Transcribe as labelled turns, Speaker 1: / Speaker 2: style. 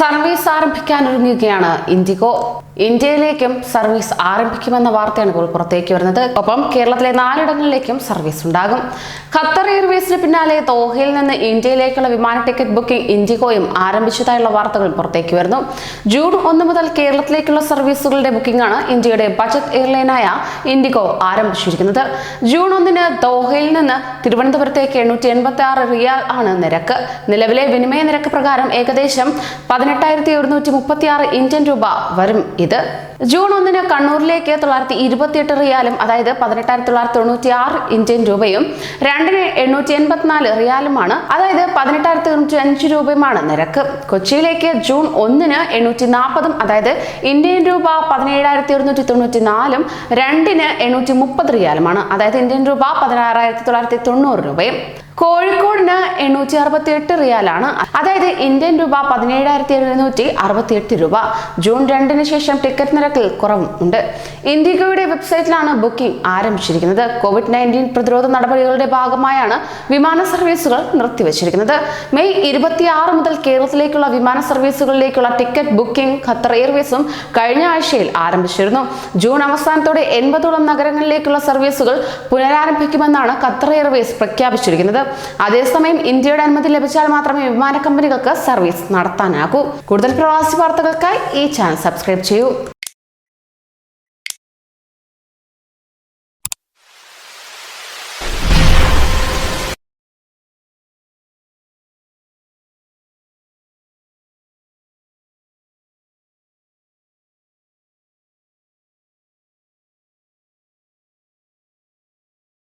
Speaker 1: Service ആരംഭിക്കാൻ ഒരുങ്ങുകയാണ് IndiGo. ഇന്ത്യയിലേക്കും സർവീസ് ആരംഭിക്കുമെന്ന വാർത്തയാണ് ഇപ്പോൾ പുറത്തേക്ക് വരുന്നത്. ഒപ്പം കേരളത്തിലെ നാലിടങ്ങളിലേക്കും സർവീസ് ഉണ്ടാകും. ഖത്തർ എയർവേസിന് പിന്നാലെ ദോഹയിൽ നിന്ന് ഇന്ത്യയിലേക്കുള്ള വിമാന ടിക്കറ്റ് ബുക്കിംഗ് ഇൻഡിഗോയും ആരംഭിച്ചതായുള്ള വാർത്തകൾ പുറത്തേക്ക് വരുന്നു. ജൂൺ ഒന്ന് മുതൽ കേരളത്തിലേക്കുള്ള സർവീസുകളുടെ ബുക്കിംഗാണ് ഇന്ത്യയുടെ ബജറ്റ് എയർലൈനായ ഇൻഡിഗോ ആരംഭിച്ചിരിക്കുന്നത്. ജൂൺ ഒന്നിന് ദോഹയിൽ നിന്ന് തിരുവനന്തപുരത്തേക്ക് എണ്ണൂറ്റി എൺപത്തി ആറ് റിയാൽ ആണ് നിരക്ക്. നിലവിലെ വിനിമയ നിരക്ക് പ്രകാരം ഏകദേശം പതിനെട്ടായിരത്തി ഒരുന്നൂറ്റി മുപ്പത്തി ആറ് ഇന്ത്യൻ രൂപ വരും ഇത്. ജൂൺ ഒന്നിന് കണ്ണൂരിലേക്ക് തൊള്ളായിരത്തി ഇരുപത്തിയെട്ട് റിയാലും അതായത് പതിനെട്ടായിരത്തി തൊള്ളായിരത്തി തൊണ്ണൂറ്റി ആറ് ഇന്ത്യൻ രൂപയും രണ്ടിന് എണ്ണൂറ്റി എൺപത്തിനാല് റിയാലുമാണ് അതായത് പതിനെട്ടായിരത്തി തൊണ്ണൂറ്റി അഞ്ച് രൂപയുമാണ് നിരക്ക്. കൊച്ചിയിലേക്ക് ജൂൺ ഒന്നിന് എണ്ണൂറ്റി നാൽപ്പതും അതായത് ഇന്ത്യൻ രൂപ പതിനേഴായിരത്തി ഒരുന്നൂറ്റി തൊണ്ണൂറ്റി നാലും രണ്ടിന് എണ്ണൂറ്റി മുപ്പത് റിയാലുമാണ് അതായത് ഇന്ത്യൻ രൂപ പതിനാറായിരത്തി തൊള്ളായിരത്തി തൊണ്ണൂറ് രൂപയും. കോഴിക്കോടിന് എണ്ണൂറ്റി അറുപത്തി എട്ട് റിയാലാണ്. അതായത് ഇന്ത്യൻ രൂപ പതിനേഴായിരത്തി എഴുന്നൂറ്റി അറുപത്തി എട്ട് രൂപ. ജൂൺ രണ്ടിന് ശേഷം ടിക്കറ്റ് നിരക്കിൽ കുറവും ഉണ്ട്. ഇൻഡിഗോയുടെ വെബ്സൈറ്റിലാണ് ബുക്കിംഗ് ആരംഭിച്ചിരിക്കുന്നത്. കോവിഡ് നയന്റീൻ പ്രതിരോധ നടപടികളുടെ ഭാഗമായാണ് വിമാന സർവീസുകൾ നിർത്തിവച്ചിരിക്കുന്നത്. മെയ് ഇരുപത്തിയാറ് മുതൽ കേരളത്തിലേക്കുള്ള വിമാന സർവീസുകളിലേക്കുള്ള ടിക്കറ്റ് ബുക്കിംഗ് ഖത്തർ എയർവേസും കഴിഞ്ഞ ആഴ്ചയിൽ ആരംഭിച്ചിരുന്നു. ജൂൺ അവസാനത്തോടെ എൺപതോളം നഗരങ്ങളിലേക്കുള്ള സർവീസുകൾ പുനരാരംഭിക്കുമെന്നാണ് ഖത്തർ എയർവേസ് പ്രഖ്യാപിച്ചിരിക്കുന്നത്. അതേസമയം ഇന്ത്യയുടെ അനുമതി ലഭിച്ചാൽ മാത്രമേ വിമാന കമ്പനികൾക്ക് സർവീസ് നടത്താനാകൂ. കൂടുതൽ പ്രവാസി വാർത്തകൾക്കായി ഈ ചാനൽ സബ്സ്ക്രൈബ് ചെയ്യൂ.